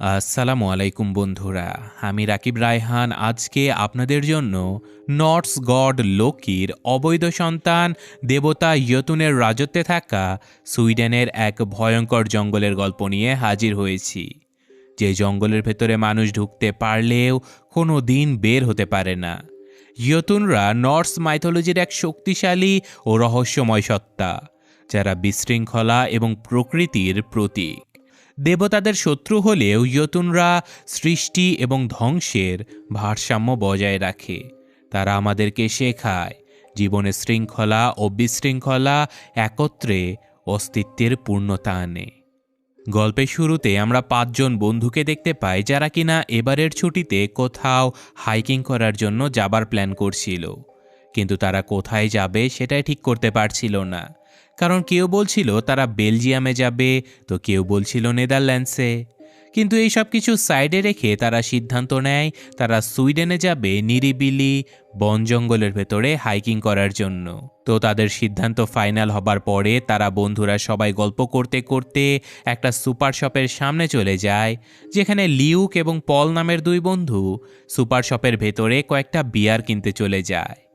আসসালামু আলাইকুম বন্ধুরা, আমি রাকিব রায়হান। আজকে আপনাদের জন্য নর্স গড লোকির অবৈধ সন্তান দেবতা ইয়তুনের রাজত্বে থাকা সুইডেনের এক ভয়ঙ্কর জঙ্গলের গল্প নিয়ে হাজির হয়েছি। যে জঙ্গলের ভেতরে মানুষ ঢুকতে পারলেও কোনো দিন বের হতে পারে না। ইয়তুনরা নর্স মাইথোলজির এক শক্তিশালী ও রহস্যময় সত্তা, যারা বিশৃঙ্খলা এবং প্রকৃতির প্রতীক। দেবতাদের শত্রু হলেও ইয়তুনরা সৃষ্টি এবং ধ্বংসের ভারসাম্য বজায় রাখে। তারা আমাদেরকে শেখায়, জীবনে শৃঙ্খলা ও বিশৃঙ্খলা একত্রে অস্তিত্বের পূর্ণতা আনে। গল্পের শুরুতে আমরা পাঁচজন বন্ধুকে দেখতে পাই যারা কিনা এবারের ছুটিতে কোথাও হাইকিং করার জন্য যাবার প্ল্যান করছিল। কিন্তু তারা কোথায় যাবে সেটাই ঠিক করতে পারছিল না। কারণ কেউ বলছিল তারা বেলজিয়ামে যাবে, তো কেউ বলছিল নেদারল্যান্ডসে। কিন্তু এই সব কিছু সাইডে রেখে তারা সিদ্ধান্ত নেয়, তারা সুইডেনে যাবে নিরিবিলি বন জঙ্গলের ভেতরে হাইকিং করার জন্য। তো তাদের সিদ্ধান্ত ফাইনাল হবার পরে তারা বন্ধুরা সবাই গল্প করতে করতে একটা সুপার শপের সামনে চলে যায়, যেখানে লিউক এবং পল নামের দুই বন্ধু সুপার শপের ভেতরে কয়েকটা বিয়ার কিনতে চলে যায়।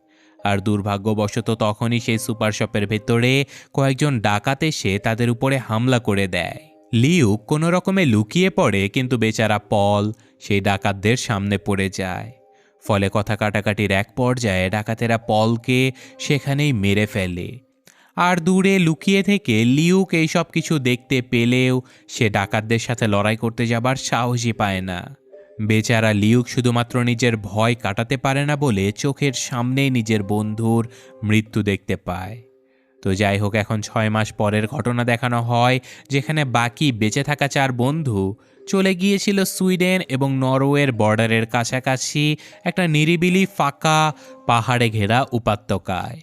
আর দুর্ভাগ্যবশত তখনই সেই সুপার শপের ভেতরে কয়েকজন ডাকাত এসে তাদের উপরে হামলা করে দেয়। লিউক কোনো রকমে লুকিয়ে পড়ে, কিন্তু বেচারা পল সেই ডাকাতদের সামনে পড়ে যায়। ফলে কথা কাটাকাটির এক পর্যায়ে ডাকাতেরা পলকে সেখানেই মেরে ফেলে। আর দূরে লুকিয়ে থেকে লিউক এইসব কিছু দেখতে পেলেও সে ডাকাতদের সাথে লড়াই করতে যাবার সাহসই পায় না। বেচারা লিউক শুধুমাত্র নিজের ভয় কাটাতে পারে না বলে চোখের সামনেই নিজের বন্ধুর মৃত্যু দেখতে পায়। তো যাই হোক, এখন ছয় মাস পরের ঘটনা দেখানো হয়, যেখানে বাকি বেঁচে থাকা চার বন্ধু চলে গিয়েছিল সুইডেন এবং নরওয়ের বর্ডারের কাছাকাছি একটা নিরিবিলি ফাঁকা পাহাড়ে ঘেরা উপত্যকায়,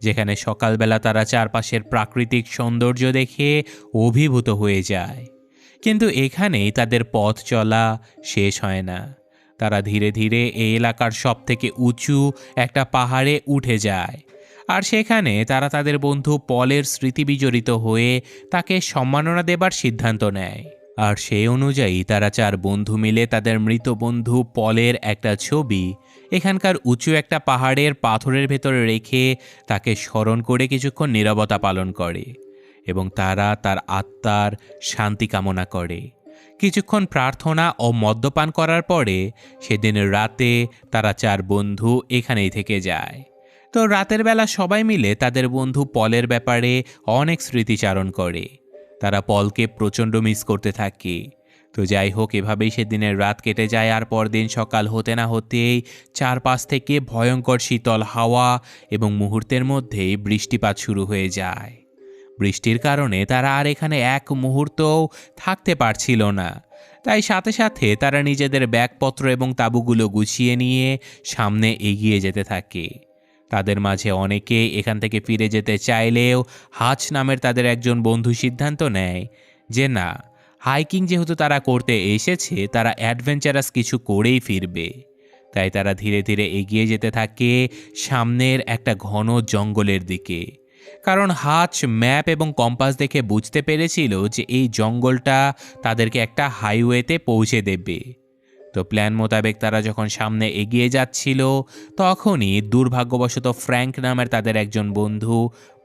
যেখানে সকালবেলা তারা চারপাশের প্রাকৃতিক সৌন্দর্য দেখে অভিভূত হয়ে যায়। কিন্তু এখানেই তাদের পথ চলা শেষ হয় না। তারা ধীরে ধীরে এই এলাকার সব থেকে উঁচু একটা পাহাড়ে উঠে যায়। আর সেখানে তারা তাদের বন্ধু পলের স্মৃতি বিজড়িত হয়ে তাকে সম্মাননা দেবার সিদ্ধান্ত নেয়। আর সেই অনুযায়ী তারা চার বন্ধু মিলে তাদের মৃত বন্ধু পলের একটা ছবি, এখানকার উঁচু একটা পাহাড়ের পাথরের ভেতরে রেখে তাকে স্মরণ করে কিছুক্ষণ নীরবতা পালন করে। এবং তারা তার আত্মার শান্তি কামনা করে। কিছুক্ষণ প্রার্থনা ও মদ্যপান করার পরে সেদিনের রাতে তারা চার বন্ধু এখানেই থেকে যায়। তো রাতের বেলা সবাই মিলে তাদের বন্ধু পলের ব্যাপারে অনেক স্মৃতিচারণ করে। তারা পলকে প্রচণ্ড মিস করতে থাকে। তো যাই হোক, এভাবেই সেদিনের রাত কেটে যায় আর পরদিন সকাল হতে না হতেই চারপাশ থেকে ভয়ঙ্কর শীতল হাওয়া এবং মুহূর্তের মধ্যেই বৃষ্টিপাত শুরু হয়ে যায়। বৃষ্টির কারণে তারা আর এখানে এক মুহূর্তও থাকতে পারছিল না। তাই সাথে সাথে তারা নিজেদের ব্যাগপত্র এবং তাঁবুগুলো গুছিয়ে নিয়ে সামনে এগিয়ে যেতে থাকে। তাদের মাঝে অনেকে এখান থেকে ফিরে যেতে চাইলেও হাচ নামের তাদের একজন বন্ধু সিদ্ধান্ত নেয় যে, না, হাইকিং যেহেতু তারা করতে এসেছে, তারা অ্যাডভেঞ্চারাস কিছু করেই ফিরবে। তাই তারা ধীরে ধীরে এগিয়ে যেতে থাকে সামনের একটা ঘন জঙ্গলের দিকে। কারণ হাচ, ম্যাপ এবং কম্পাস দেখে বুঝতে পেরেছিল যে এই জঙ্গলটা তাদেরকে একটা হাইওয়েতে পৌঁছে দেবে। তো প্ল্যান মোতাবেক তারা যখন সামনে এগিয়ে যাচ্ছিল, তখনই দুর্ভাগ্যবশত ফ্র্যাঙ্ক নামের তাদের একজন বন্ধু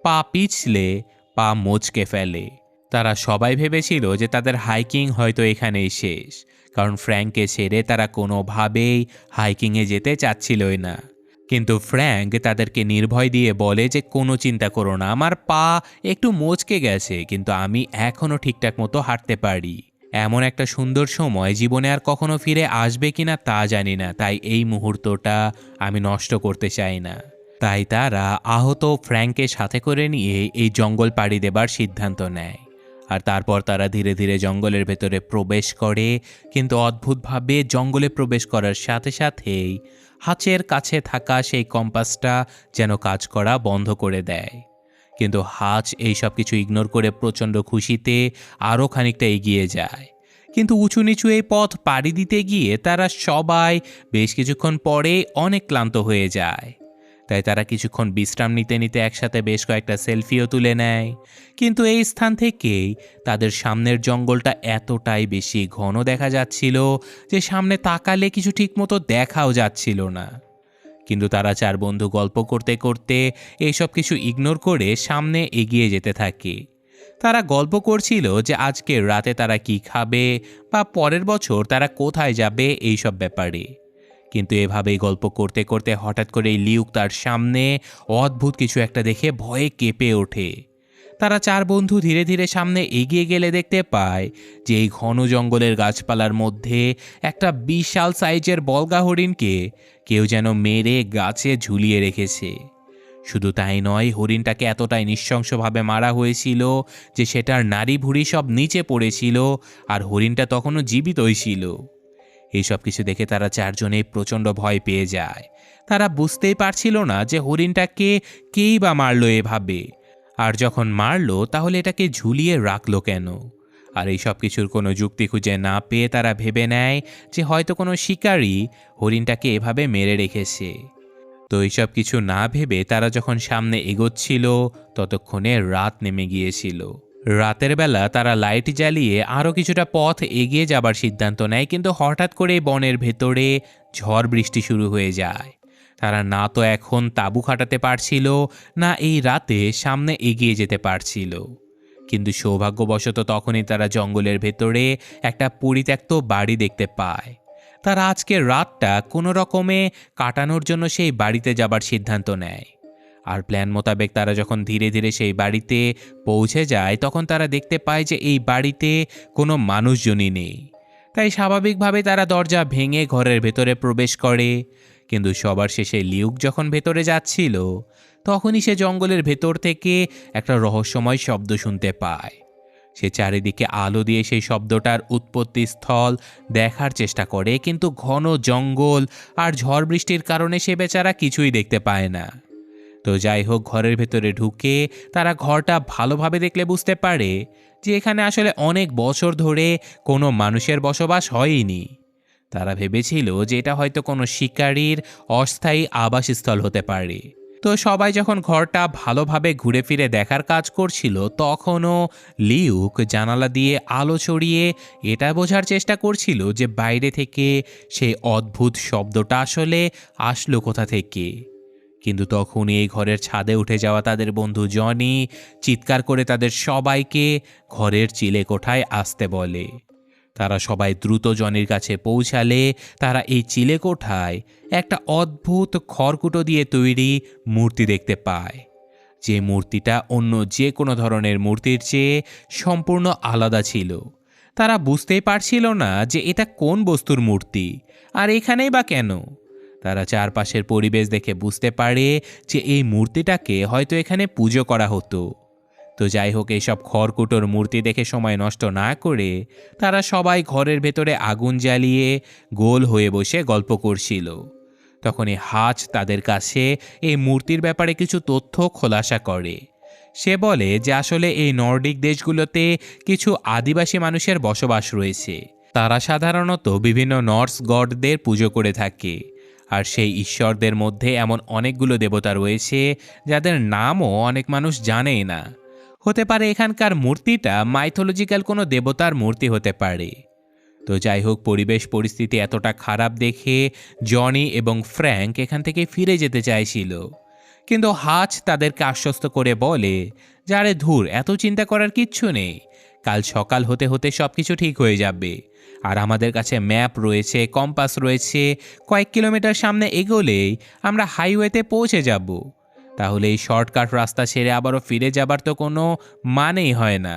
পা পিছলে, পা মোচকে ফেলে। তারা সবাই ভেবেছিল যে তাদের হাইকিং হয়তো এখানেই শেষ, কারণ ফ্র্যাঙ্ককে ছেড়ে তারা কোনোভাবেই হাইকিংয়ে যেতে চাচ্ছিলই না। কিন্তু ফ্র্যাঙ্ক তাদেরকে নির্ভয় দিয়ে বলে যে, কোনো চিন্তা করো না, আমার পা একটু মোচকে গেছে, কিন্তু আমি এখনও ঠিকঠাক মতো হাঁটতে পারি। এমন একটা সুন্দর সময় জীবনে আর কখনো ফিরে আসবে কিনা তা জানি না, তাই এই মুহূর্তটা আমি নষ্ট করতে চাই না। তাই তারা আহত ফ্র্যাঙ্ককে সাথে করে নিয়ে এই জঙ্গল পাড়ি দেবার সিদ্ধান্ত নেয়। আর তারপর তারা ধীরে ধীরে জঙ্গলের ভেতরে প্রবেশ করে, কিন্তু অদ্ভুতভাবে জঙ্গলে প্রবেশ করার সাথে সাথেই হাঁচের কাছে থাকা সেই কম্পাসটা যেন কাজ করা বন্ধ করে দেয়। কিন্তু হাঁচ এই সব কিছু ইগনোর করে প্রচণ্ড খুশিতে আরও খানিকটা এগিয়ে যায়। কিন্তু উঁচু নিচু এই পথ পাড়ি দিতে গিয়ে তারা সবাই বেশ কিছুক্ষণ পরে অনেক ক্লান্ত হয়ে যায়। তাই তারা কিছুক্ষণ বিশ্রাম নিতে নিতে একসাথে বেশ কয়েকটা সেলফিও তুলে নেয়। কিন্তু এই স্থান থেকেই তাদের সামনের জঙ্গলটা এতটাই বেশি ঘন দেখা যাচ্ছিল যে সামনে তাকালে কিছু ঠিকমতো দেখাও যাচ্ছিল না। কিন্তু তারা চার বন্ধু গল্প করতে করতে এইসব কিছু ইগনোর করে সামনে এগিয়ে যেতে থাকে। তারা গল্প করছিল যে আজকের রাতে তারা কি খাবে বা পরের বছর তারা কোথায় যাবে এইসব ব্যাপারে। কিন্তু এভাবেই গল্প করতে করতে হঠাৎ করে লিউক তার সামনে অদ্ভুত কিছু একটা দেখে ভয়ে কেঁপে ওঠে। তারা চার বন্ধু ধীরে ধীরে সামনে এগিয়ে গেলে দেখতে পায় যে এই ঘন জঙ্গলের গাছপালার মধ্যে একটা বিশাল সাইজের বলগা হরিণকে কেউ যেন মেরে গাছে ঝুলিয়ে রেখেছে। শুধু তাই নয়, হরিণটাকে এতটাই নৃশংসভাবে মারা হয়েছিল যে সেটার নারী ভুড়ি সব নিচে পড়েছিল আর হরিণটা তখনও জীবিতই ছিল। এইসব কিছু দেখে তারা চারজনে প্রচণ্ড ভয় পেয়ে যায়। তারা বুঝতেই পারছিল না যে হরিণটাকে কেই বা মারলো এভাবে। আর যখন মারলো, তাহলে এটাকে ঝুলিয়ে রাখল কেন? আর এই সব কিছুর কোনো যুক্তি খুঁজে না পেয়ে তারা ভেবে নেয় যে হয়তো কোনো শিকারী হরিণটাকে এভাবে মেরে রেখেছে। তো এইসব কিছু না ভেবে তারা যখন সামনে এগোচ্ছিল, ততক্ষণে রাত নেমে গিয়েছিল। রাতের বেলা তারা লাইট জ্বালিয়ে আরও কিছুটা পথ এগিয়ে যাবার সিদ্ধান্ত নেয়, কিন্তু হঠাৎ করে বনের ভেতরে ঝড় বৃষ্টি শুরু হয়ে যায়। তারা না তো এখন তাঁবু খাটাতে পারছিল, না এই রাতে সামনে এগিয়ে যেতে পারছিল। কিন্তু সৌভাগ্যবশত তখনই তারা জঙ্গলের ভেতরে একটা পরিত্যক্ত বাড়ি দেখতে পায়। তারা আজকের রাতটা কোনো রকমে কাটানোর জন্য সেই বাড়িতে যাবার সিদ্ধান্ত নেয়। আর প্ল্যান মোতাবেক তারা যখন ধীরে ধীরে সেই বাড়িতে পৌঁছে যায়, তখন তারা দেখতে পায় যে এই বাড়িতে কোনো মানুষজনই নেই। তাই স্বাভাবিকভাবে তারা দরজা ভেঙে ঘরের ভেতরে প্রবেশ করে। কিন্তু সবার শেষে লিউক যখন ভেতরে যাচ্ছিল, তখনই সে জঙ্গলের ভেতর থেকে একটা রহস্যময় শব্দ শুনতে পায়। সে চারিদিকে আলো দিয়ে সেই শব্দটার উৎপত্তি স্থল দেখার চেষ্টা করে, কিন্তু ঘন জঙ্গল আর ঝড় বৃষ্টির কারণে সে বেচারা কিছুই দেখতে পায় না। তো যাই হোক, ঘরের ভেতরে ঢুকে তারা ঘরটা ভালোভাবে দেখলে বুঝতে পারে যে এখানে আসলে অনেক বছর ধরে কোনো মানুষের বসবাস হয়নি। তারা ভেবেছিল যে এটা হয়তো কোনো শিকারীর অস্থায়ী আবাসস্থল হতে পারে। তো সবাই যখন ঘরটা ভালোভাবে ঘুরে ফিরে দেখার কাজ করছিল, তখনও লিউক জানালা দিয়ে আলো ছড়িয়ে এটা বোঝার চেষ্টা করছিল যে বাইরে থেকে সেই অদ্ভুত শব্দটা আসলে আসলো কোথা থেকে। কিন্তু তখনই এই ঘরের ছাদে উঠে যাওয়া তাদের বন্ধু জনি চিৎকার করে তাদের সবাইকে ঘরের চিলে কোঠায় আসতে বলে। তারা সবাই দ্রুত জনির কাছে পৌঁছালে তারা এই চিলে কোঠায় একটা অদ্ভুত খড়কুটো দিয়ে তৈরি মূর্তি দেখতে পায়। যে মূর্তিটা অন্য যে কোনো ধরনের মূর্তির চেয়ে সম্পূর্ণ আলাদা ছিল। তারা বুঝতেই পারছিল না যে এটা কোন বস্তুর মূর্তি, আর এখানেই বা কেন। তারা চারপাশের পরিবেশ দেখে বুঝতে পারে যে এই মূর্তিটাকে হয়তো এখানে পুজো করা হতো। তো যাই হোক, এইসব খড়কুটোর মূর্তি দেখে সময় নষ্ট না করে তারা সবাই ঘরের ভেতরে আগুন জ্বালিয়ে গোল হয়ে বসে গল্প করছিল। তখনই হাজ তাদের কাছে এই মূর্তির ব্যাপারে কিছু তথ্য খোলাসা করে। সে বলে যে আসলে এই নর্ডিক দেশগুলোতে কিছু আদিবাসী মানুষের বসবাস রয়েছে। তারা সাধারণত বিভিন্ন নর্স গডদের পুজো করে থাকে। আর সেই ঈশ্বরদের মধ্যে এমন অনেকগুলো দেবতা রয়েছে যাদের নামও অনেক মানুষ জানেই না। হতে পারে এখানকার মূর্তিটা মাইথোলজিক্যাল কোনো দেবতার মূর্তি হতে পারে। তো যাই হোক, পরিবেশ পরিস্থিতি এতটা খারাপ দেখে জনি এবং ফ্র্যাঙ্ক এখান থেকে ফিরে যেতে চাইছিল। কিন্তু হাজ তাদেরকে আশ্বস্ত করে বলে, যারে ধুর, এত চিন্তা করার কিচ্ছু নেই। কাল সকাল হতে হতে সব কিছু ঠিক হয়ে যাবে। আর আমাদের কাছে ম্যাপ রয়েছে, কম্পাস রয়েছে, কয়েক কিলোমিটার সামনে এগোলেই আমরা হাইওয়েতে পৌঁছে যাব। তাহলে এই শর্টকাট রাস্তা ছেড়ে আবারও ফিরে যাবার তো কোনো মানেই হয় না।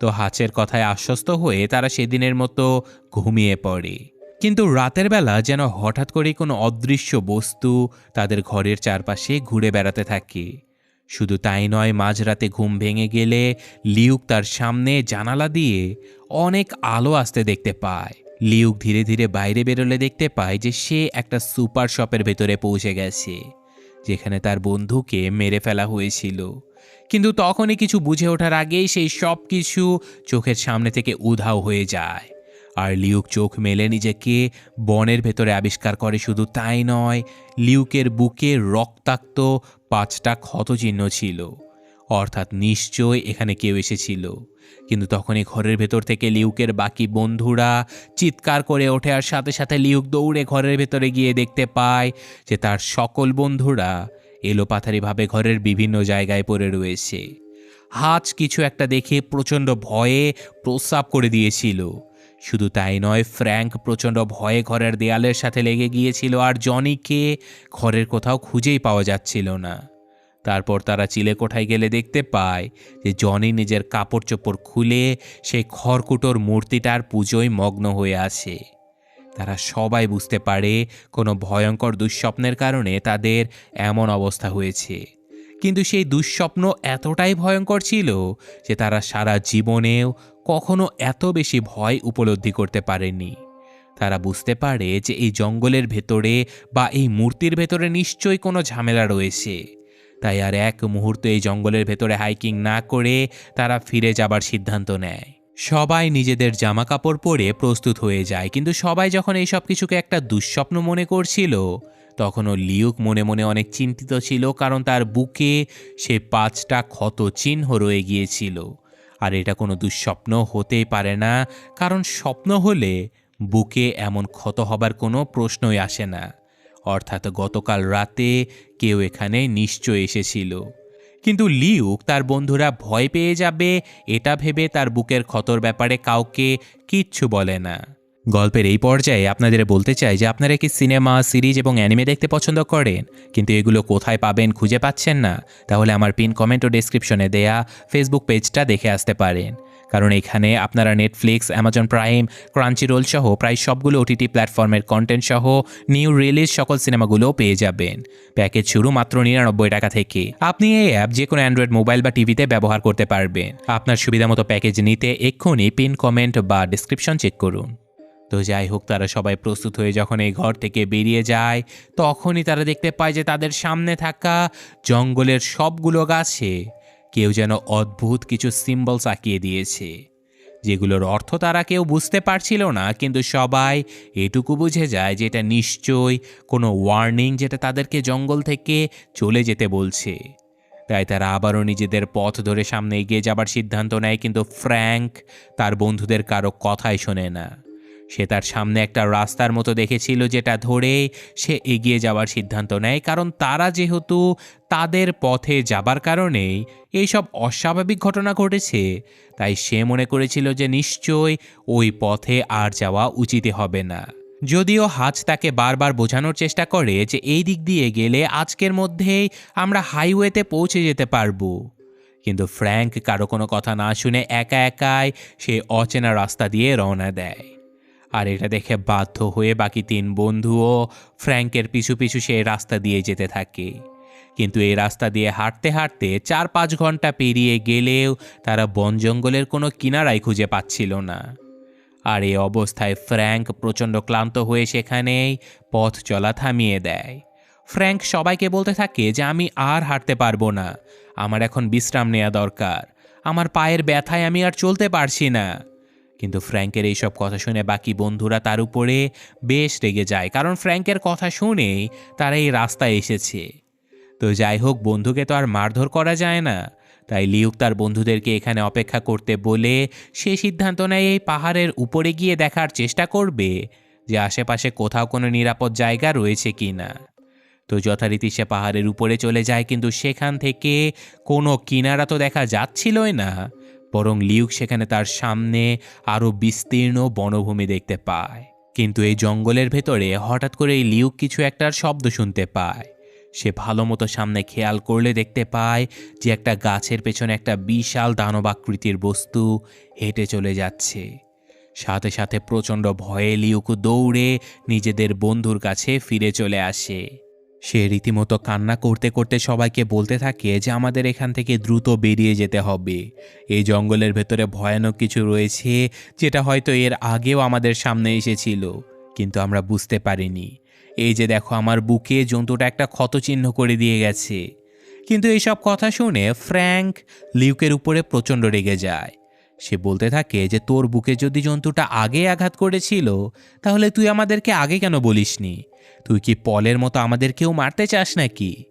তো হাঁচের কথায় আশ্বস্ত হয়ে তারা সেদিনের মতো ঘুমিয়ে পড়ে। কিন্তু রাতের বেলা যেন হঠাৎ করেই কোনো অদৃশ্য বস্তু তাদের ঘরের চারপাশে ঘুরে বেড়াতে থাকে। শুধু তাই নয়, মাঝরাতে ঘুম ভেঙে গেলে লিউক তার সামনে জানালা দিয়ে অনেক আলো আসতে দেখতে পায়। লিউক ধীরে ধীরে বাইরে বেরোলে দেখতে পায় যে সে একটা সুপার শপের ভেতরে পৌঁছে গেছে, যেখানে তার বন্ধুকে মেরে ফেলা হয়েছিল। কিন্তু তখনই কিছু বুঝে ওঠার আগেই সেই সব কিছু চোখের সামনে থেকে উধাও হয়ে যায়। আর লিউক চোখ মেলে নিজেকে বনের ভেতরে আবিষ্কার করে, শুধু তাই নয়, লিউকের বুকে রক্তাক্ত পাঁচটা ক্ষতচিহ্ন ছিল। অর্থাৎ নিশ্চয় এখানে কেউ এসেছিল। কিন্তু তখনই ঘরের ভেতর থেকে লিউকের বাকি বন্ধুরা চিৎকার করে ওঠে আর সাথে সাথে লিউক দৌড়ে ঘরের ভেতরে গিয়ে দেখতে পায় যে তার সকল বন্ধুরা এলোপাথারিভাবে ঘরের বিভিন্ন জায়গায় পড়ে রয়েছে। হাজ কিছু একটা দেখে প্রচণ্ড ভয়ে প্রস্রাব করে দিয়েছিল। শুধু তাই নয়, ফ্র্যাঙ্ক প্রচণ্ড ভয়ে ঘরের দেয়ালের সাথে লেগে গিয়েছিল আর জনিকে ঘরের কোথাও খুঁজেই পাওয়া যাচ্ছিল না। তারপর তারা চিলে কোঠায় গেলে দেখতে পায় যে জনি নিজের কাপড় চোপড় খুলে সেই খড়কুটোর মূর্তিটার পুজোয় মগ্ন হয়ে আছে। তারা সবাই বুঝতে পারে কোনো ভয়ঙ্কর দুঃস্বপ্নের কারণে তাদের এমন অবস্থা হয়েছে। কিন্তু সেই দুঃস্বপ্ন এতটাই ভয়ঙ্কর ছিল যে তারা সারা জীবনেও কখনো এত বেশি ভয় উপলব্ধি করতে পারেনি তারা বুঝতে পারে যে এই জঙ্গলের ভেতরে বা এই মূর্তির ভেতরে নিশ্চয়ই কোনো ঝামেলা রয়েছে। তাই আর এক মুহূর্ত এই জঙ্গলের ভেতরে হাইকিং না করে তারা ফিরে যাবার সিদ্ধান্ত নেয়। সবাই নিজেদের জামা কাপড় পরে প্রস্তুত হয়ে যায়, কিন্তু সবাই যখন এই সব কিছুকে একটা দুঃস্বপ্ন মনে করছিল, তখনও লিউক মনে মনে অনেক চিন্তিত ছিল, কারণ তার বুকে সে পাঁচটা ক্ষত চিহ্ন রয়ে গিয়েছিল। আর এটা কোনো দুঃস্বপ্ন হতেই পারে না, কারণ স্বপ্ন হলে বুকে এমন ক্ষত হবার কোনো প্রশ্নই আসে না। অর্থাৎ গতকাল রাতে কেউ এখানে নিশ্চয় এসেছিল। কিন্তু লিউক, তার বন্ধুরা ভয় পেয়ে যাবে, এটা ভেবে তার বুকের ক্ষতর ব্যাপারে কাউকে কিচ্ছু বলে না। গল্পের এই পর্যায়ে আপনাদের বলতে চাই যে আপনারা কি সিনেমা, সিরিজ এবং অ্যানিমে দেখতে পছন্দ করেন? কিন্তু এগুলো কোথায় পাবেন খুঁজে পাচ্ছেন না? তাহলে আমার পিন কমেন্ট ও ডিসক্রিপশনে দেয়া ফেসবুক পেজটা দেখে আসতে পারেন। কারণ এখানে আপনারা Netflix Amazon Prime Crunchyroll সহ প্রায় সবগুলো ওটিটি প্ল্যাটফর্মের কন্টেন্ট সহ নিউ রিলিজ সকল সিনেমাগুলোও পেয়ে যাবেন। প্যাকেজ শুরু মাত্র নিরানব্বই টাকা থেকে। আপনি এই অ্যাপ যে কোনো অ্যান্ড্রয়েড মোবাইল বা টিভিতে ব্যবহার করতে পারবেন। আপনার সুবিধামতো প্যাকেজ নিতে এক্ষুনি পিন কমেন্ট বা ডিসক্রিপশন চেক করুন। তো যাই হোক, তারা সবাই প্রস্তুত হয়ে যখন এই ঘর থেকে বেরিয়ে যায়, তখনই তারা দেখতে পায় যে তাদের সামনে থাকা জঙ্গলের সবগুলো গাছে কেউ যেন অদ্ভুত কিছু সিম্বলস আঁকিয়ে দিয়েছে, যেগুলোর অর্থ তারা কেউ বুঝতে পারছিল না, কিন্তু সবাই এটুকু বুঝে যায় যে এটা নিশ্চয়ই কোনো ওয়ার্নিং যেটা তাদেরকে জঙ্গল থেকে চলে যেতে বলছে। তাই তারা আবারও নিজেদের পথ ধরে সামনে এগিয়ে যাবার সিদ্ধান্ত নেয়, কিন্তু ফ্র্যাঙ্ক তার বন্ধুদের কারও কথাই শোনে না। সে তার সামনে একটা রাস্তার মতো দেখেছিল যেটা ধরে সে এগিয়ে যাওয়ার সিদ্ধান্ত নেয়, কারণ তারা যেহেতু তাদের পথে যাবার কারণেই এইসব অস্বাভাবিক ঘটনা ঘটেছে। তাই সে মনে করেছিল যে নিশ্চয় ওই পথে আর যাওয়া উচিত হবে না। যদিও হাজ তাকে বারবার বোঝানোর চেষ্টা করে যে এই দিক দিয়ে গেলে আজকের মধ্যেই আমরা হাইওয়েতে পৌঁছে যেতে পারব। কিন্তু ফ্র্যাঙ্ক কারও কোনো কথা না শুনে একা একাই সে অচেনা রাস্তা দিয়ে রওনা দেয়। আর এটা দেখে বাধ্য হয়ে বাকি তিন বন্ধুও ফ্র্যাঙ্কের পিছু পিছু সে রাস্তা দিয়ে যেতে থাকে। কিন্তু এই রাস্তা দিয়ে হাঁটতে হাঁটতে চার পাঁচ ঘণ্টা পেরিয়ে গেলেও তারা বন জঙ্গলের কোনো কিনারাই খুঁজে পাচ্ছিল না। আর এই অবস্থায় ফ্র্যাঙ্ক প্রচণ্ড ক্লান্ত হয়ে সেখানেই পথ চলা থামিয়ে দেয়। ফ্র্যাঙ্ক সবাইকে বলতে থাকে যে, আমি আর হাঁটতে পারব না। আমার এখন বিশ্রাম নেওয়া দরকার। আমার পায়ের ব্যথায় আমি আর চলতে পারছি না। কিন্তু ফ্র্যাঙ্কের এইসব কথা শুনে বাকি বন্ধুরা তার উপরে বেশ রেগে যায়, কারণ ফ্র্যাঙ্কের কথা শুনেই তারা এই রাস্তায় এসেছে। তো যাই হোক, বন্ধুকে তো আর মারধর করা যায় না। তাই লিউক তার বন্ধুদেরকে এখানে অপেক্ষা করতে বলে, সে সিদ্ধান্ত নেয় এই পাহাড়ের উপরে গিয়ে দেখার চেষ্টা করবে যে আশেপাশে কোথাও কোনো নিরাপদ জায়গা রয়েছে কি না তো যথারীতি সে পাহাড়ের উপরে চলে যায়, কিন্তু সেখান থেকে কোনো কিনারা তো দেখা যাচ্ছিলই না। বরং লিউক সেখানে তার সামনে আরও বিস্তীর্ণ বনভূমি দেখতে পায়। কিন্তু এই জঙ্গলের ভেতরে হঠাৎ করে এই লিউক কিছু একটার শব্দ শুনতে পায়। সে ভালো মতো সামনে খেয়াল করলে দেখতে পায় যে একটা গাছের পেছনে একটা বিশাল দানবাকৃতির বস্তু হেঁটে চলে যাচ্ছে। সাথে সাথে প্রচণ্ড ভয়ে লিউক দৌড়ে নিজেদের বন্ধুর কাছে ফিরে চলে আসে। সে রীতিমতো কান্না করতে করতে সবাইকে বলতে থাকে যে আমাদের এখান থেকে দ্রুত বেরিয়ে যেতে হবে। এই জঙ্গলের ভেতরে ভয়ানক কিছু রয়েছে যেটা হয়তো এর আগেও আমাদের সামনে এসেছিল, কিন্তু আমরা বুঝতে পারিনি। এই যে দেখো আমার বুকে জন্তুটা একটা ক্ষতচিহ্ন করে দিয়ে গেছে। কিন্তু এইসব কথা শুনে ফ্র্যাঙ্ক লিউকের উপরে প্রচণ্ড রেগে যায়। সে বলতে থাকে যে, তোর বুকে যদি জন্তুটা আগে আঘাত করেছিল, তাহলে তুই আমাদেরকে আগে কেন বলিসনি? তুই কি পলের মতো আমাদেরকেও মারতে চাস নাকি?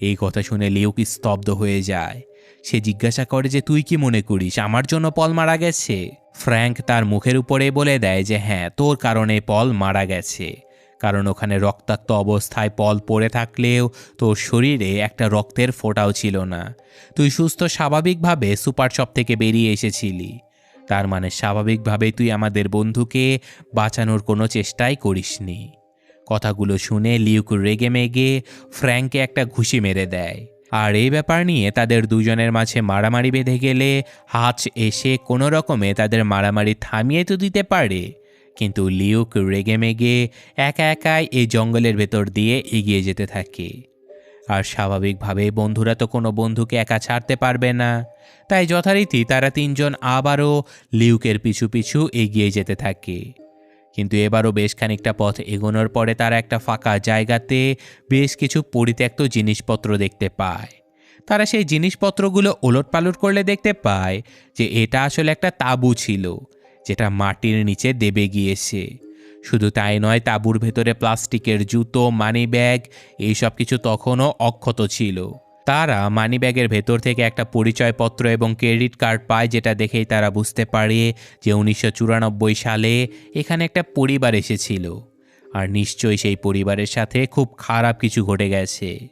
এই কথা শুনে লিউক স্তব্ধ হয়ে যায়। সে জিজ্ঞাসা করে যে তুই কি মনে করিস, আমার জন্য পল মারা গেছে? ফ্র্যাঙ্ক তার মুখের উপরে বলে দেয় যে হ্যাঁ তোর কারণে পল মারা গেছে। কারণ ওখানে রক্তাক্ত অবস্থায় পল পড়ে থাকলেও তোর শরীরে একটা রক্তের ফোঁটাও ছিল না। তুই সুস্থ স্বাভাবিকভাবে সুপার শপ থেকে বেরিয়ে এসেছিলি। তার মানে স্বাভাবিকভাবে তুই আমাদের বন্ধুকে বাঁচানোর কোনো চেষ্টাই করিসনি। কথাগুলো শুনে লিউক রেগে মেগে ফ্র্যাঙ্ককে একটা ঘুষি মেরে দেয়। আর এই ব্যাপার নিয়ে তাদের দুজনের মাঝে মারামারি বেঁধে গেলে হাচ এসে কোনো রকমে তাদের মারামারি থামিয়ে তো দিতে পারে। কিন্তু লিউক রেগে মেগে একা একাই এই জঙ্গলের ভেতর দিয়ে এগিয়ে যেতে থাকে। আর স্বাভাবিকভাবে বন্ধুরা তো কোনো বন্ধুকে একা ছাড়তে পারবে না। তাই যথারীতি তারা তিনজন আবারও লিউকের পিছু পিছু এগিয়ে যেতে থাকে। কিন্তু এবারও বেশ খানিকটা পথ এগোনোর পরে তারা একটা ফাঁকা জায়গাতে বেশ কিছু পরিত্যক্ত জিনিসপত্র দেখতে পায়। তারা সেই জিনিসপত্রগুলো ওলট পালট করলে দেখতে পায় যে এটা আসলে একটা তাঁবু ছিল, যেটা মাটির নিচে দেবে গিয়েছে। শুধু তাই নয়, তাঁবুর ভেতরে প্লাস্টিকের জুতো, মানি ব্যাগ এইসব কিছু তখনও অক্ষত ছিল। তারা মানি ব্যাগের ভেতর থেকে একটা পরিচয়পত্র এবং ক্রেডিট কার্ড পায়, যেটা দেখেই তারা বুঝতে পারে যে উনিশশো চুরানব্বই সালে এখানে একটা পরিবার এসেছিল। আর নিশ্চয়ই সেই পরিবারের সাথে খুব খারাপ কিছু ঘটে গেছে।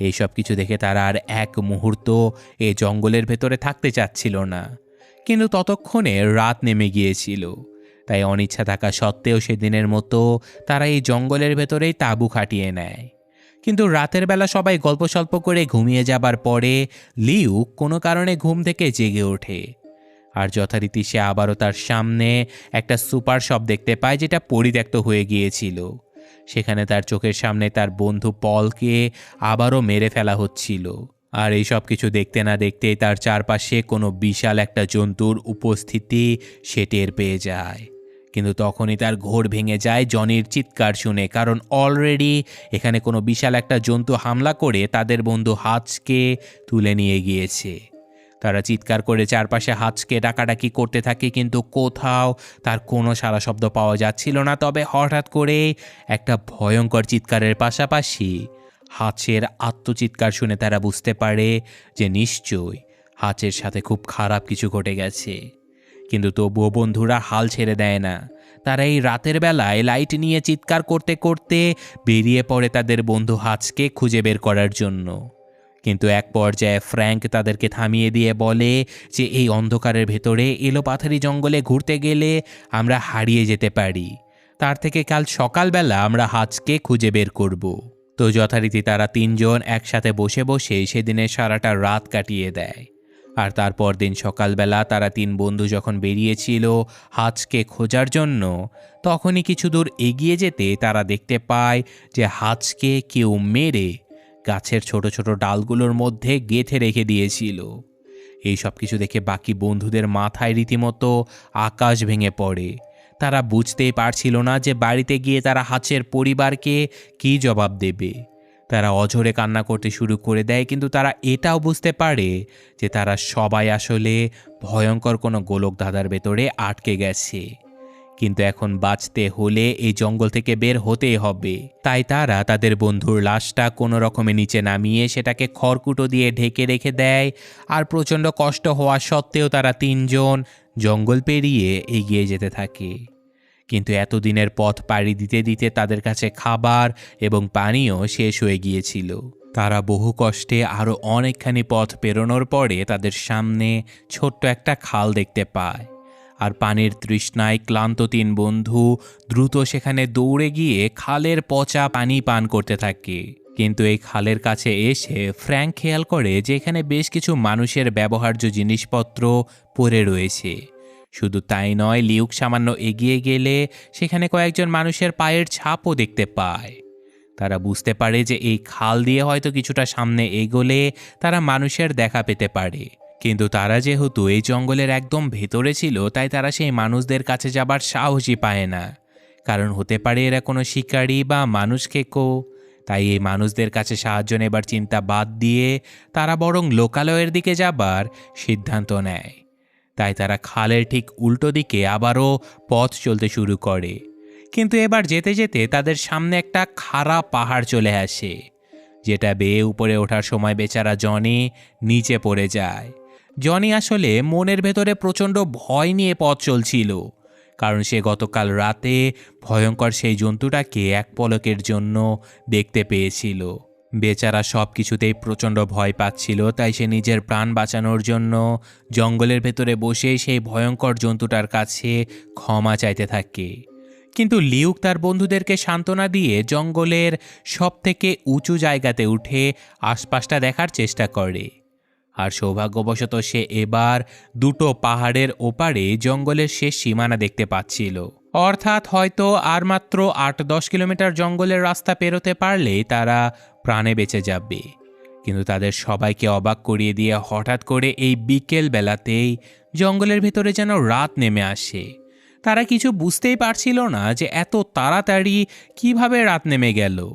এই সব কিছু দেখে তারা আর এক মুহূর্ত এ জঙ্গলের ভেতরে থাকতে চাচ্ছিল না। কিন্তু ততক্ষণে রাত নেমে গিয়েছিল। তাই অনিচ্ছা থাকা সত্ত্বেও সেদিনের মতো তারা এই জঙ্গলের ভেতরেই তাঁবু খাটিয়ে নেয়। কিন্তু রাতের বেলা সবাই গল্প সল্প করে ঘুমিয়ে যাবার পরে লিউ কোনো কারণে ঘুম থেকে জেগে ওঠে। আর যথারীতি সে আবারও তার সামনে একটা সুপার শপ দেখতে পায় যেটা পরিত্যক্ত হয়ে গিয়েছিল। সেখানে তার চোখের সামনে তার বন্ধু পলকে আবারও মেরে ফেলা হচ্ছিল। আর এই সব কিছু দেখতে না দেখতেই তার চারপাশে কোনো বিশাল একটা জন্তুর উপস্থিতি সে টের পেয়ে যায়। কিন্তু তখনই তার ঘোর ভেঙে যায় জনির চিৎকার শুনে। কারণ অলরেডি এখানে কোনো বিশাল একটা জন্তু হামলা করে তাদের বন্ধু হাঁচকে তুলে নিয়ে গিয়েছে। তারা চিৎকার করে চারপাশে হাঁচকে ডাকাডাকি করতে থাকে কিন্তু কোথাও তার কোনো সারা শব্দ পাওয়া যাচ্ছিল না। তবে হঠাৎ করে একটা ভয়ঙ্কর চিৎকারের পাশাপাশি হাঁচের আত্মচিৎকার শুনে তারা বুঝতে পারে যে নিশ্চয় হাঁচের সাথে খুব খারাপ কিছু ঘটে গেছে। কিন্তু তবুও বন্ধুরা হাল ছেড়ে দেয় না। তারা এই রাতের বেলায় লাইট নিয়ে চিৎকার করতে করতে বেরিয়ে পড়ে তাদের বন্ধু হাঁচকে খুঁজে বের করার জন্য। কিন্তু এক পর্যায়ে ফ্র্যাঙ্ক তাদেরকে থামিয়ে দিয়ে বলে যে, এই অন্ধকারের ভেতরে এলোপাথারি জঙ্গলে ঘুরতে গেলে আমরা হারিয়ে যেতে পারি। তার থেকে কাল সকালবেলা আমরা হাঁচকে খুঁজে বের করব। তো যথারীতি তারা তিনজন একসাথে বসে বসে সেদিনের সারাটা রাত কাটিয়ে দেয়। আর তারপর দিন সকালবেলা তারা তিন বন্ধু যখন বেরিয়েছিল হাজকে খোঁজার জন্য, তখনই কিছু দূর এগিয়ে যেতে তারা দেখতে পায় যে হাঁচকে কেউ মেরে গাছের ছোট ছোট ডালগুলোর মধ্যে গেঁথে রেখে দিয়েছিল। এই সব কিছু দেখে বাকি বন্ধুদের মাথায় রীতিমতো আকাশ ভেঙে পড়ে। তারা বুঝতেই পারছিল না যে বাড়িতে গিয়ে তারা হাঁচের পরিবারকে কী জবাব দেবে। তারা অঝরে কান্না করতে শুরু করে দেয়, কিন্তু তারা এটাও বুঝতে পারে যে তারা সবাই আসলে ভয়ঙ্কর কোনো গোলক ধাঁধার ভেতরে আটকে গেছে। কিন্তু এখন বাঁচতে হলে এই জঙ্গল থেকে বের হতেই হবে। তাই তারা তাদের বন্ধুর লাশটা কোনো রকমে নিচে নামিয়ে সেটাকে খড়কুটো দিয়ে ঢেকে রেখে দেয় আর প্রচণ্ড কষ্ট হওয়া সত্ত্বেও তারা তিনজন জঙ্গল পেরিয়ে এগিয়ে যেতে থাকে। কিন্তু এতদিনের পথ পাড়ি দিতে দিতে তাদের কাছে খাবার এবং পানীয় শেষ হয়ে গিয়েছিল। তারা বহু কষ্টে আরও অনেকখানি পথ পেরোনোর পরে তাদের সামনে ছোট্ট একটা খাল দেখতে পায়। আর পানির তৃষ্ণায় ক্লান্ত তিন বন্ধু দ্রুত সেখানে দৌড়ে গিয়ে খালের পচা পানি পান করতে থাকে। কিন্তু এই খালের কাছে এসে ফ্র্যাঙ্ক খেয়াল করে যে এখানে বেশ কিছু মানুষের ব্যবহার্য জিনিসপত্র পড়ে রয়েছে। শুধু তাই নয়, লিউক সামান্য এগিয়ে গেলে সেখানে কয়েকজন মানুষের পায়ের ছাপও দেখতে পায়। তারা বুঝতে পারে যে এই খাল দিয়ে হয়তো কিছুটা সামনে এগোলে তারা মানুষের দেখা পেতে পারে। কিন্তু তারা যেহেতু এই জঙ্গলের একদম ভেতরে ছিল, তাই তারা সেই মানুষদের কাছে যাবার সাহসই পায় না। কারণ হতে পারে এরা কোনো শিকারী বা মানুষ খেকো তাই এই মানুষদের কাছে সাহায্য নেবার চিন্তা বাদ দিয়ে তারা বরং লোকালয়ের দিকে যাবার সিদ্ধান্ত নেয়। তাই তারা খালের ঠিক উল্টো দিকে আবারও পথ চলতে শুরু করে। কিন্তু এবার যেতে যেতে তাদের সামনে একটা খাড়া পাহাড় চলে আসে, যেটা বেয়ে উপরে ওঠার সময় বেচারা জনি নিচে পড়ে যায়। জনি আসলে মনের ভেতরে প্রচণ্ড ভয় নিয়ে পথ চলছিল, কারণ সে গতকাল রাতে ভয়ঙ্কর সেই জন্তুটাকে এক পলকের জন্য দেখতে পেয়েছিল। বেচারা সব কিছুতেই প্রচণ্ড ভয় পাচ্ছিল, তাই সে নিজের প্রাণ বাঁচানোর জন্য জঙ্গলের ভেতরে বসে সেই ভয়ঙ্কর জন্তুটার কাছে ক্ষমা চাইতে থাকে। কিন্তু লিউক তার বন্ধুদেরকে সান্ত্বনা দিয়ে জঙ্গলের সব থেকে উঁচু জায়গাতে উঠে আশপাশটা দেখার চেষ্টা করে। আর সৌভাগ্যবশত সে এবার দুটো পাহাড়ের ওপারে জঙ্গলের শেষ সীমানা দেখতে পাচ্ছিল। অর্থাৎ হয়তো আর মাত্র আট দশ কিলোমিটার জঙ্গলের রাস্তা পেরোতে পারলেই তারা প্রাণে বেঁচে যাবে। কিন্তু তাদের সবাইকে অবাক করিয়ে দিয়ে হঠাৎ করে এই বিকেল বেলাতেই জঙ্গলের ভেতরে যেন রাত নেমে আসে। তারা কিছু বুঝতেই পারছিল না যে এত তাড়াতাড়ি কীভাবে রাত নেমে গেল।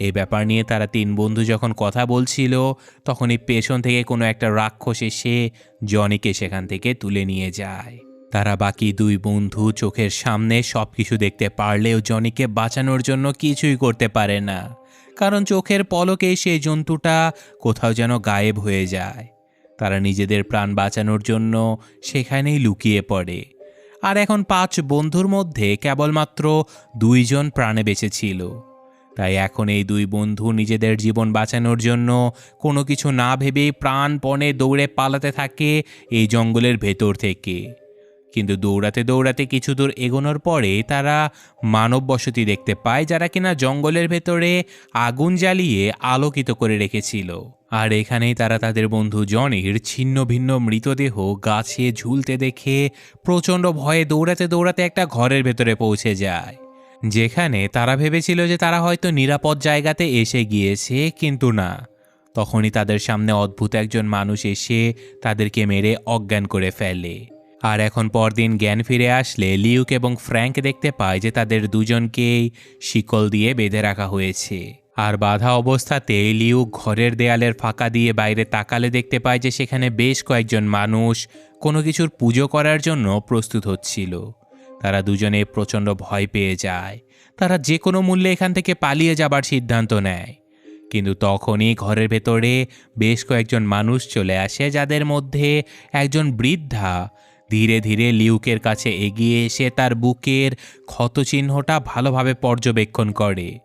এই ব্যাপার নিয়ে তারা তিন বন্ধু যখন কথা বলছিল, তখনই পেছন থেকে কোনো একটা রাক্ষস এসে জনিকে সেখান থেকে তুলে নিয়ে যায়। তারা বাকি দুই বন্ধু চোখের সামনে সব কিছু দেখতে পারলেও জনিকে বাঁচানোর জন্য কিছুই করতে পারে না। কারণ চোখের পলকে সেই জন্তুটা কোথাও যেন গায়েব হয়ে যায়। তারা নিজেদের প্রাণ বাঁচানোর জন্য সেখানেই লুকিয়ে পড়ে। আর এখন পাঁচ বন্ধুর মধ্যে কেবলমাত্র দুইজন প্রাণে বেঁচেছিল তাই এখন এই দুই বন্ধু নিজেদের জীবন বাঁচানোর জন্য কোনো কিছু না ভেবেই প্রাণপণে দৌড়ে পালাতে থাকে এই জঙ্গলের ভেতর থেকে। কিন্তু দৌড়াতে দৌড়াতে কিছু দূর এগোনোর পরে তারা মানব বসতি দেখতে পায় যারা কিনা জঙ্গলের ভেতরে আগুন জ্বালিয়ে আলোকিত করে রেখেছিল। আর এখানেই তারা তাদের বন্ধু জনির ছিন্ন ভিন্ন মৃতদেহ গাছে ঝুলতে দেখে প্রচণ্ড ভয়ে দৌড়াতে দৌড়াতে একটা ঘরের ভেতরে পৌঁছে যায়। যেখানে তারা ভেবেছিল যে তারা হয়তো নিরাপদ জায়গাতে এসে গিয়েছে, কিন্তু না। তখনই তাদের সামনে অদ্ভুত একজন মানুষ এসে তাদেরকে মেরে অজ্ঞান করে ফেলে। আর এখন পরদিন জ্ঞান ফিরে আসলে লিউক এবং ফ্র্যাঙ্ক দেখতে পায় যে তাদের দুজনকেই শিকল দিয়ে বেঁধে রাখা হয়েছে। আর বাধা অবস্থাতে লিউক ঘরের দেয়ালের ফাঁকা দিয়ে বাইরে তাকালে দেখতে পায় যে সেখানে বেশ কয়েকজন মানুষ কোনো কিছুর পুজো করার জন্য প্রস্তুত হচ্ছিল। তারা দুজনে প্রচণ্ড ভয় পেয়ে যায়। তারা যে কোনো মূল্যে এখান থেকে পালিয়ে যাবার সিদ্ধান্ত নেয়। কিন্তু তখনই ঘরের ভেতরে বেশ কয়েকজন মানুষ চলে আসে যাদের মধ্যে একজন বৃদ্ধা ধীরে ধীরে লিউকের কাছে এগিয়ে এসে তার বুকের ক্ষতচিহ্নটা ভালোভাবে পর্যবেক্ষণ করে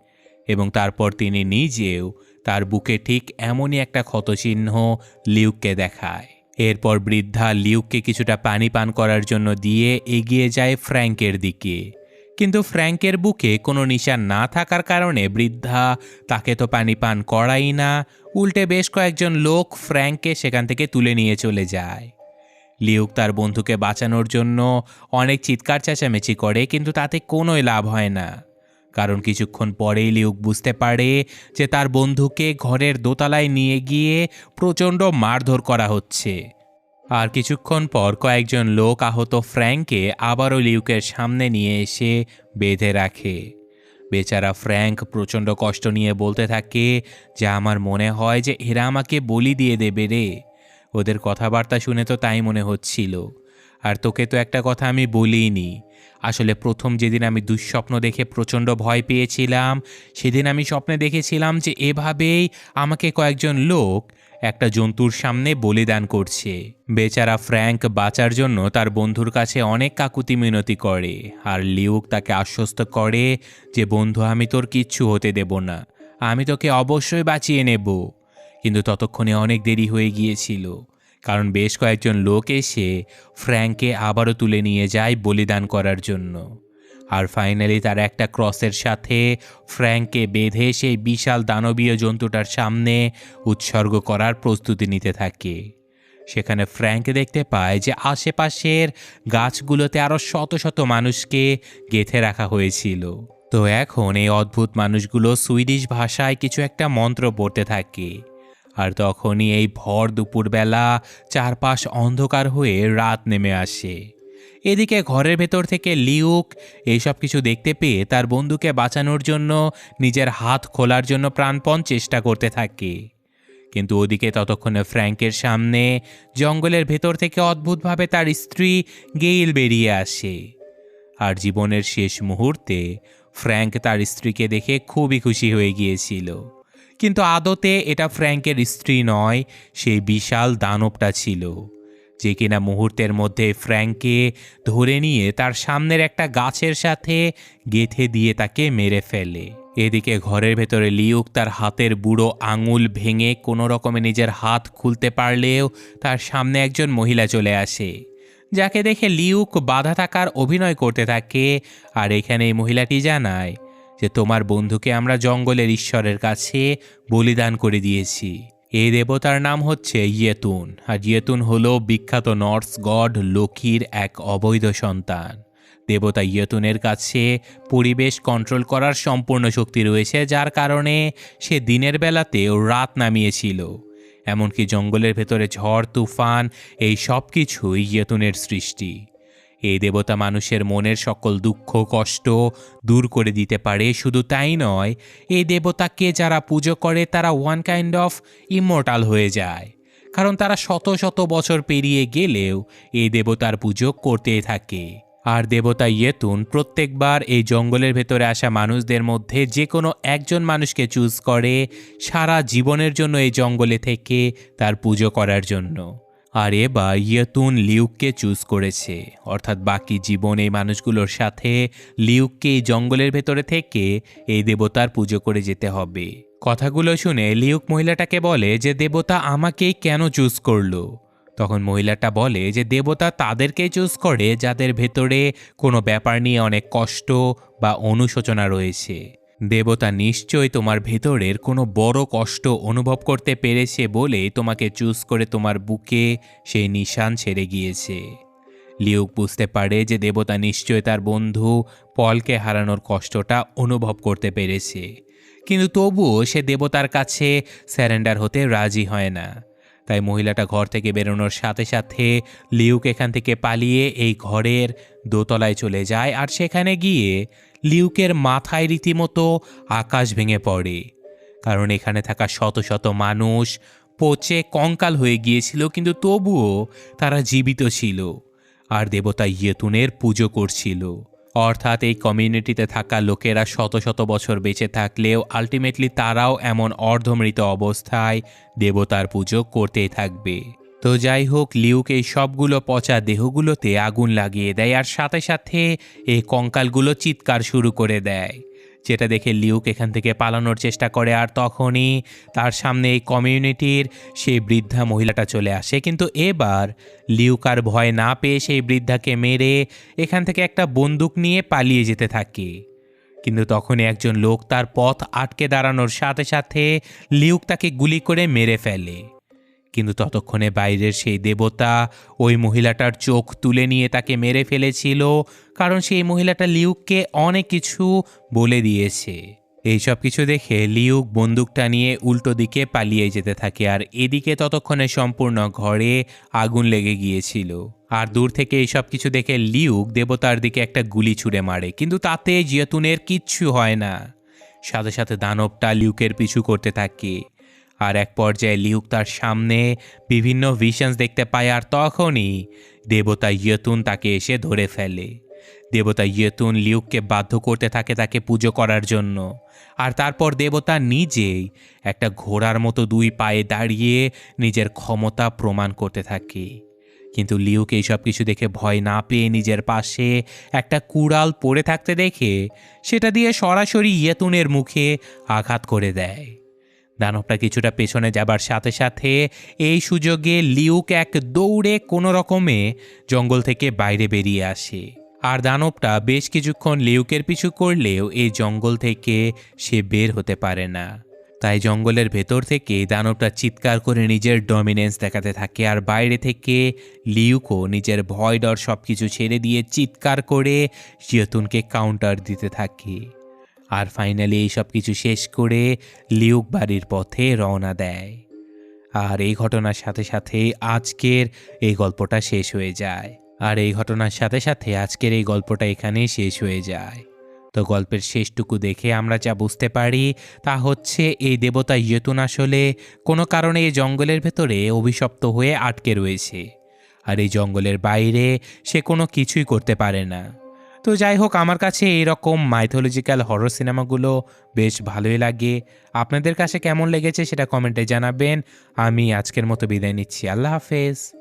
এবং তারপর তিনি নিজেও তার বুকে ঠিক এমনই একটা ক্ষতচিহ্ন লিউককে দেখায়। এরপর বৃদ্ধা লিউককে কিছুটা পানি পান করার জন্য দিয়ে এগিয়ে যায় ফ্র্যাঙ্কের দিকে। কিন্তু ফ্র্যাঙ্কের বুকে কোনো নিশান না থাকার কারণে বৃদ্ধা তাকে তো পানি পান করাই না, উল্টে বেশ কয়েকজন লোক ফ্র্যাঙ্ককে সেখান থেকে তুলে নিয়ে চলে যায়। লিউক তার বন্ধুকে বাঁচানোর জন্য অনেক চিৎকার চেঁচামেচি করে, কিন্তু তাতে কোনোই লাভ হয় না। কারণ কিছুক্ষণ পরেই লিউক বুঝতে পারে যে তার বন্ধুকে ঘরের দোতলায় নিয়ে গিয়ে প্রচণ্ড মারধর করা হচ্ছে। আর কিছুক্ষণ পর কয়েকজন লোক আহত ফ্র্যাঙ্ককে আবারও লিউকের সামনে নিয়ে এসে বেঁধে রাখে। বেচারা ফ্র্যাঙ্ক প্রচণ্ড কষ্ট নিয়ে বলতে থাকে, যে আমার মনে হয় যে এরা আমাকে বলি দিয়ে দেবে রে। ওদের কথাবার্তা শুনে তো তাই মনে হচ্ছিল। আর তোকে তো একটা কথা আমি বলিনি। আসলে প্রথম যেদিন আমি দুঃস্বপ্ন দেখে প্রচণ্ড ভয় পেয়েছিলাম, সেদিন আমি স্বপ্নে দেখেছিলাম যে এভাবেই আমাকে কয়েকজন লোক একটা জন্তুর সামনে বলিদান করছে। বেচারা ফ্র্যাঙ্ক বাঁচার জন্য তার বন্ধুর কাছে অনেক কাকুতি মিনতি করে, আর লিউক তাকে আশ্বস্ত করে যে, বন্ধু, আমি তোর কিচ্ছু হতে দেব না। আমি তোকে অবশ্যই বাঁচিয়ে নেব। কিন্তু ততক্ষণে অনেক দেরি হয়ে গিয়েছিল, কারণ বেশ কয়েকজন লোক এসে ফ্র্যাঙ্ককে আবারও তুলে নিয়ে যায় বলিদান করার জন্য। আর ফাইনালি তার একটা ক্রসের সাথে ফ্র্যাঙ্ককে বেঁধে সেই বিশাল দানবীয় জন্তুটার সামনে উৎসর্গ করার প্রস্তুতি নিতে থাকে। সেখানে ফ্র্যাঙ্ক দেখতে পায় যে আশেপাশের গাছগুলোতে আরও শত শত মানুষকে গেঁথে রাখা হয়েছিল। তো এখন এই অদ্ভুত মানুষগুলো সুইডিশ ভাষায় কিছু একটা মন্ত্র পড়তে থাকে। আর তখনই এই ভর দুপুরবেলা চারপাশ অন্ধকার হয়ে রাত নেমে আসে। এদিকে ঘরের ভেতর থেকে লিউক এইসব কিছু দেখতে পেয়ে তার বন্ধুকে বাঁচানোর জন্য নিজের হাত খোলার জন্য প্রাণপণ চেষ্টা করতে থাকে। কিন্তু ওদিকে ততক্ষণে ফ্র্যাঙ্কের সামনে জঙ্গলের ভেতর থেকে অদ্ভুতভাবে তার স্ত্রী গেইল বেরিয়ে আসে। আর জীবনের শেষ মুহূর্তে ফ্র্যাঙ্ক তার স্ত্রীকে দেখে খুবই খুশি হয়ে গিয়েছিল। কিন্তু আদতে এটা ফ্র্যাঙ্কের স্ত্রী নয়, সেই বিশাল দানবটা ছিল। যে কিনা মুহূর্তের মধ্যে ফ্র্যাঙ্ককে ধরে নিয়ে তার সামনের একটা গাছের সাথে গেথে দিয়ে তাকে মেরে ফেলে। এদিকে ঘরের ভেতরে লিউক তার হাতের বুড়ো আঙুল ভেঙে কোনো রকমে নিজের হাত খুলতে পারলেও তার সামনে একজন মহিলা চলে আসে। যাকে দেখে লিউক বাধা থাকার অভিনয় করতে থাকে, আর এখানে এই মহিলাটি জানায় যে তোমার বন্ধুকে আমরা জঙ্গলের ঈশ্বরের কাছে বলিদান করে দিয়েছি। এই দেবতার নাম হচ্ছে ইয়েতুন, আর ইয়েতুন হল বিখ্যাত নর্স গড লোকির এক অবৈধ সন্তান। দেবতা ইয়েতুনের কাছে পরিবেশ কন্ট্রোল করার সম্পূর্ণ শক্তি রয়েছে, যার কারণে সে দিনের বেলাতেও রাত নামিয়েছিল। এমনকি জঙ্গলের ভেতরে ঝড়, তুফান, এই সব কিছুই ইয়েতুনের সৃষ্টি। এই দেবতা মানুষের মনের সকল দুঃখ, কষ্ট দূর করে দিতে পারে, শুধু তাই নয় এই দেবতাকে যারা পুজো করে, তারা ওয়ান কাইন্ড অফ ইমোর্টাল হয়ে যায়। কারণ তারা শত শত বছর পেরিয়ে গেলেও এই দেবতার পুজো করতে থাকে। আর দেবতা ইয়েতুন প্রত্যেকবার এই জঙ্গলের ভেতরে আসা মানুষদের মধ্যে যে কোনো একজন মানুষকে চুজ করে সারা জীবনের জন্য এই জঙ্গলে থেকে তার পুজো করার জন্য। আর এবার ইয়েতুন লিউককে চুজ করেছে। অর্থাৎ বাকি জীবন এই মানুষগুলোর সাথে লিউককে এই জঙ্গলের ভেতরে থেকে এই দেবতার পুজো করে যেতে হবে। কথাগুলো শুনে লিউক মহিলাটাকে বলে যে, দেবতা আমাকেই কেন চুজ করল? তখন মহিলাটা বলে যে, দেবতা তাদেরকেই চুজ করে যাদের ভেতরে কোনো ব্যাপার নিয়ে অনেক কষ্ট বা অনুশোচনা রয়েছে। দেবতা নিশ্চয় তোমার ভেতরের কোনো বড় কষ্ট অনুভব করতে পেরেছে বলে তোমাকে চুজ করে তোমার বুকে সেই নিশান ছেড়ে গিয়েছে। লিউক বুঝতে পারে যে দেবতা নিশ্চয় তার বন্ধু পলকে হারানোর কষ্টটা অনুভব করতে পেরেছে। কিন্তু তবুও সে দেবতার কাছে স্যারেন্ডার হতে রাজি হয় না। তাই মহিলাটা ঘর থেকে বেরোনোর সাথে সাথে লিউক এখান থেকে পালিয়ে এই ঘরের দোতলায় চলে যায় আর সেখানে গিয়ে লিউকের মাথায় রীতিমতো আকাশ ভেঙে পড়ে। কারণ এখানে থাকা শত শত মানুষ পচে কঙ্কাল হয়ে গিয়েছিল, কিন্তু তবুও তারা জীবিত ছিল আর দেবতা ইয়েতুনের পুজো করছিল। অর্থাৎ এই কমিউনিটিতে থাকা লোকেরা শত শত বছর বেঁচে থাকলেও আলটিমেটলি তারাও এমন অর্ধমৃত অবস্থায় দেবতার পুজো করতেই থাকবে। তো যাই হোক, লিউক এই সবগুলো পচা দেহগুলোতে আগুন লাগিয়ে দেয় আর সাথে সাথে এই কঙ্কালগুলো চিৎকার শুরু করে দেয়। যেটা দেখে লিউক এখান থেকে পালানোর চেষ্টা করে আর তখনই তার সামনে এই কমিউনিটির সেই বৃদ্ধা মহিলাটা চলে আসে। কিন্তু এবার লিউক আর ভয় না পেয়ে সেই বৃদ্ধাকে মেরে এখান থেকে একটা বন্দুক নিয়ে পালিয়ে যেতে থাকে। কিন্তু তখনই একজন লোক তার পথ আটকে দাঁড়ানোর সাথে সাথে লিউক তাকে গুলি করে মেরে ফেলে। কিন্তু ততক্ষণে বাইরের সেই দেবতা ওই মহিলাটার চোখ তুলে নিয়ে তাকে মেরে ফেলেছিল, কারণ সেই মহিলাটা লিউককে অনেক কিছু বলে দিয়েছে। এইসব কিছু দেখে লিউক বন্দুকটা নিয়ে উল্টো দিকে পালিয়ে যেতে থাকে আর এদিকে ততক্ষণে সম্পূর্ণ ঘরে আগুন লেগে গিয়েছিল। আর দূর থেকে এইসব কিছু দেখে লিউক দেবতার দিকে একটা গুলি ছুঁড়ে মারে, কিন্তু তাতে জিয়াতুনের কিচ্ছু হয় না। সাথে সাথে দানবটা লিউকের পিছু করতে থাকে। আর এক পর্যায়ে লিউক তার সামনে বিভিন্ন ভিশনস দেখতে পায় আর তখনই দেবতা ইয়তুন তাকে এসে ধরে ফেলে। দেবতা ইয়তুন লিউককে বাধ্য করতে থাকে তাকে পুজো করার জন্য। আর তারপর দেবতা নিজেই একটা ঘোড়ার মতো দুই পায়ে দাঁড়িয়ে নিজের ক্ষমতা প্রমাণ করতে থাকে। কিন্তু লিউক এইসব কিছু দেখে ভয় না পেয়ে নিজের পাশে একটা কুড়াল পড়ে থাকতে দেখে সেটা দিয়ে সরাসরি ইয়েতুনের মুখে আঘাত করে দেয়। দানবটা কিছুটা পেছনে যাবার সাথে সাথে এই সুযোগে লিউক এক দৌড়ে কোনো রকমে জঙ্গল থেকে বাইরে বেরিয়ে আসে। আর দানবটা বেশ কিছুক্ষণ লিউকের পিছু করলেও এই জঙ্গল থেকে সে বের হতে পারে না। তাই জঙ্গলের ভেতর থেকে দানবটা চিৎকার করে নিজের ডমিনেন্স দেখাতে থাকে আর বাইরে থেকে লিউকও নিজের ভয় ডর সব কিছু ছেড়ে দিয়ে চিৎকার করে জিয়তুনকে কাউন্টার দিতে থাকে। আর ফাইনালি এই সব কিছু শেষ করে লিউক বাড়ির পথে রওনা দেয়। আর এই ঘটনার সাথে সাথে আজকের এই গল্পটা শেষ হয়ে যায়। আর এই ঘটনার সাথে সাথে আজকের এই গল্পটা এখানেই শেষ হয়ে যায়। তো গল্পের শেষটুকু দেখে আমরা যা বুঝতে পারি তা হচ্ছে এই দেবতা ইয়েতুন আসলে কোনো কারণে এই জঙ্গলের ভেতরে অভিশপ্ত হয়ে আটকে রয়েছে। আর এই জঙ্গলের বাইরে সে কোনো কিছুই করতে পারে না। তো যাই হোক, আমার কাছে এইরকম মাইথোলজিক্যাল হরর সিনেমাগুলো বেশ ভালোই লাগে। আপনাদের কাছে কেমন লেগেছে সেটা কমেন্টে জানাবেন। আমি আজকের মতো বিদায় নিচ্ছি। আল্লাহ হাফেজ।